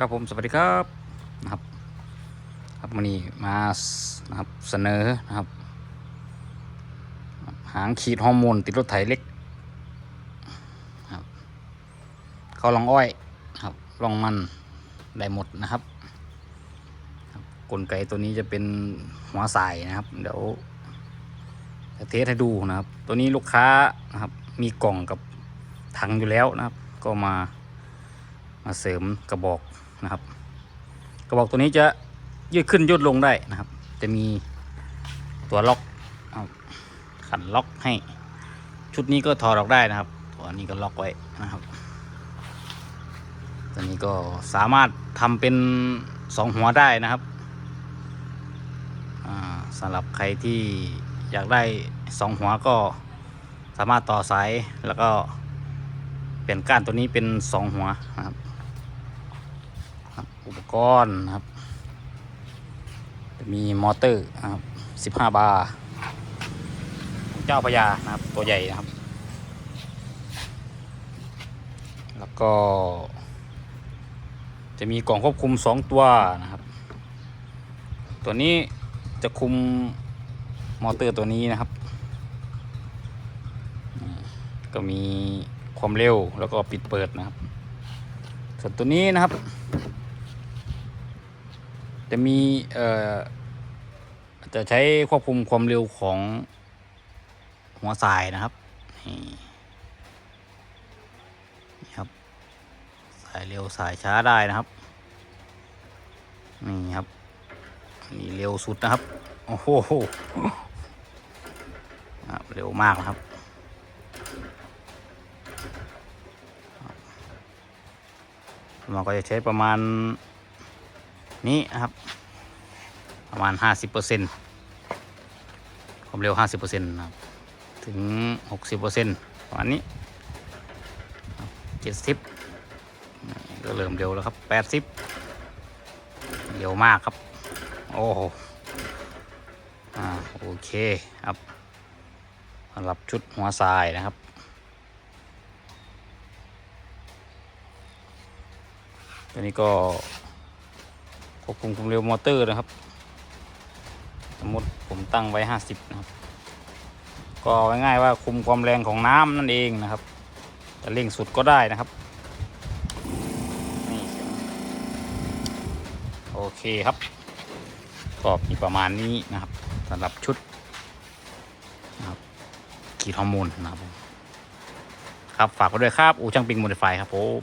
ครับผมสวัสดีครับนะครับ ครับวันนี้มาสนะครับเสนอนะครับ หางขีดฮอร์โมนติดรถไถเล็กครับเขาลองอ้อยครับลองมันได้หมดนะครับครับกลไกตัวนี้จะเป็นหัวสายนะครับ เดี๋ยวจะเทสให้ดูนะครับ ตัวนี้ลูกค้านะครับ มีกล่องกับถังอยู่แล้วนะครับ ก็มามาเสริมกระบอก นะครับ กระบอกตัวนี้จะยืดขึ้นยืดลงได้นะครับ จะมีตัวล็อกขันล็อกให้ ชุดนี้ก็ถอดออกได้นะครับ ตัวนี้ก็ล็อกไว้นะครับ ตัวนี้ก็สามารถทำเป็นสองหัวได้นะครับอ่าสำหรับใครที่อยากได้สองหัวก็สามารถต่อสายแล้วก็เปลี่ยนก้านตัวนี้เป็นสองหัวนะครับ อุปกรณ์นะครับจะมีมอเตอร์นะครับ 15 บาร์ของเจ้าพญานะครับ ตัวใหญ่นะครับ แล้วก็ จะมีกล่องควบคุม 2 ตัวนะครับ ตัวนี้จะคุมมอเตอร์ตัวนี้นะครับ ก็มีความเร็วแล้วก็ปิดเปิดนะครับ ส่วนตัวนี้นะครับ จะมีเอ่อจะใช้ควบคุมความเร็วของหัวสายนะครับนี่ครับ สายเร็วสายช้าได้นะครับนี่ครับนี่เร็วสุดนะครับ โอ้โหเร็วมากนะครับเราก็จะใช้ประมาณ นี้นะครับ ประมาณ 50%ความเร็ว 50%นะครับ ถึง 60%ประมาณนี้ 70 ก็เริ่มเร็วแล้วครับ 80 เร็วมากครับ โอ้โหอ่าโอเคครับสำหรับชุดหัวทรายนะครับตัวนี้ก็ ควบคุมความเร็วมอเตอร์นะครับ สมมติผมตั้งไว้ 50 นะครับ ก็ง่ายๆว่าคุมความแรงของน้ำนั่นเองนะครับจะเร่งสุดก็ได้นะครับนี่โอเคครับก็มีประมาณนี้นะครับสำหรับชุดนะครับขีดฮอร์โมนนะครับครับฝากไว้ด้วยครับ อูช่างปิงโมดิฟายครับผม